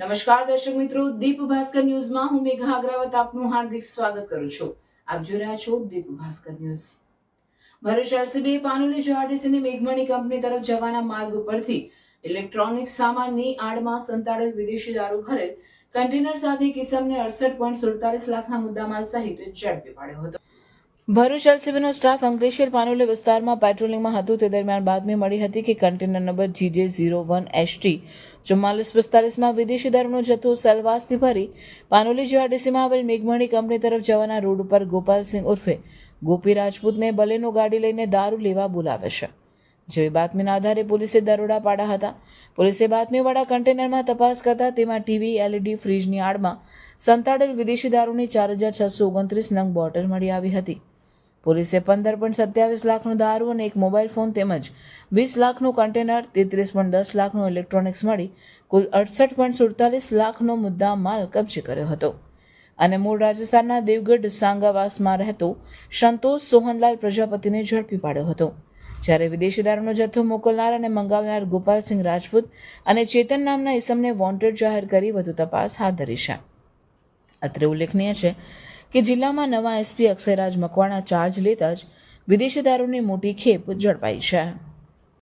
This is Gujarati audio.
નમસ્કાર દર્શક મિત્રો, દીપ ભાસ્કર ન્યૂઝમાં હું મેઘા અગ્રવત આપનું હાર્દિક સ્વાગત કરું છું. આપ જોઈ રહ્યા છો દીપ ભાસ્કર ન્યૂઝ. ભરૂચ એલસીબી, પાનોલી જીઆરટીસીની મેઘમણી કંપની તરફ જવાના માર્ગ ઉપરથી ઇલેક્ટ્રોનિક સામાનની આડમાં સંતાડેલ વિદેશી દારૂ ભરેલ કન્ટેનર સાથે કિસમને અડસઠ પોઈન્ટ સુડતાલીસ લાખના મુદ્દામાલ સહિત ઝડપી પાડ્યો હતો. ભરૂચ એલસીબીનો સ્ટાફ અંકલેશ્વર પાનોલી વિસ્તારમાં પેટ્રોલિંગમાં હતું. તે દરમિયાન બાતમી મળી હતી કે container number GJ zero one ST ચુમ્માલીસ પિસ્તાલીસમાં વિદેશી દારૂનો જથ્થો સેલવાસથી ભરી પાનોલી જીઆરડીસીમાં આવેલ મેઘમણી કંપની તરફ જવાના રોડ ઉપર ગોપાલસિંહ ઉર્ફે ગોપી રાજપૂતને બલેનો ગાડી લઈને દારૂ લેવા બોલાવે છે. જેવી બાતમીના આધારે પોલીસે દરોડા પાડ્યા હતા. પોલીસે બાતમીવાળા કન્ટેનરમાં તપાસ કરતા તેમાં ટીવી, એલઈડી, ફ્રીજની આડમાં સંતાડેલ વિદેશી દારૂની ચાર હજાર છસો ઓગણત્રીસ નંગ બોટલ મળી આવી હતી. પોલીસે પંદર પોઈન્ટ સત્યાવીસ લાખનું દારૂ અને એક મોબાઈલ ફોન તેમજ વીસ લાખનું કન્ટેનર તેત્રીસ પોઈન્ટ દસ લાખનું ઇલેક્ટ્રોનિક્સ મળી, કુલ અડસઠ પોઈન્ટ સુડતાલીસ લાખનો મુદ્દા માલ કબજે કર્યો હતો. અને મૂળ રાજસ્થાનના દેવગઢ સાંગાવાસમાં રહેતો સંતોષ સોહનલાલ પ્રજાપતિને ઝડપી પાડ્યો હતો. જ્યારે વિદેશી દારૂનો જથ્થો મોકલનાર અને મંગાવનાર ગોપાલસિંહ રાજપૂત અને ચેતન નામના ઇસમને વોન્ટેડ જાહેર કરી વધુ તપાસ હાથ ધરી છે. અત્રે ઉલ્લેખનીય છે કે જિલ્લામાં નવા એસપી અક્ષયરાજ મકવાણા ચાર્જ લેતા જ વિદેશી દારૂની મોટી ખેપ ઝડપાઈ છે.